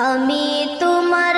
আমি তোমার